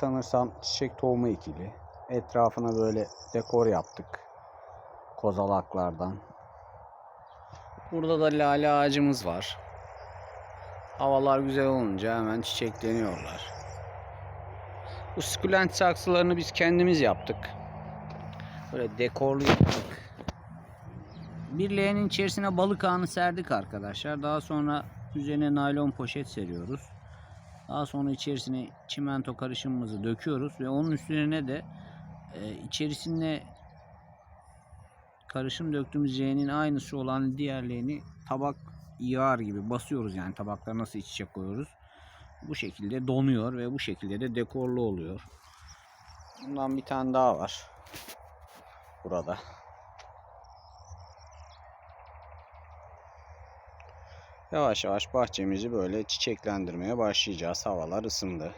sanırsam çiçek tohumu ikili. Etrafına böyle dekor yaptık. Kozalaklardan. Burada da lale ağacımız var. Havalar güzel olunca hemen çiçekleniyorlar. Bu sukulent saksılarını biz kendimiz yaptık. Böyle dekorlu yaptık. Bir leğenin içerisine balık ağını serdik arkadaşlar. Daha sonra üzerine naylon poşet seriyoruz. Daha sonra içerisine çimento karışımımızı döküyoruz ve onun üstüne de e, içerisine karışım döktüğümüz leğenin aynısı olan diğer leğeni tabak yağar gibi basıyoruz yani tabaklara nasıl iç içe koyuyoruz. Bu şekilde donuyor ve bu şekilde de dekorlu oluyor. Bundan bir tane daha var. Burada. Yavaş yavaş bahçemizi böyle çiçeklendirmeye başlayacağız. Havalar ısındı.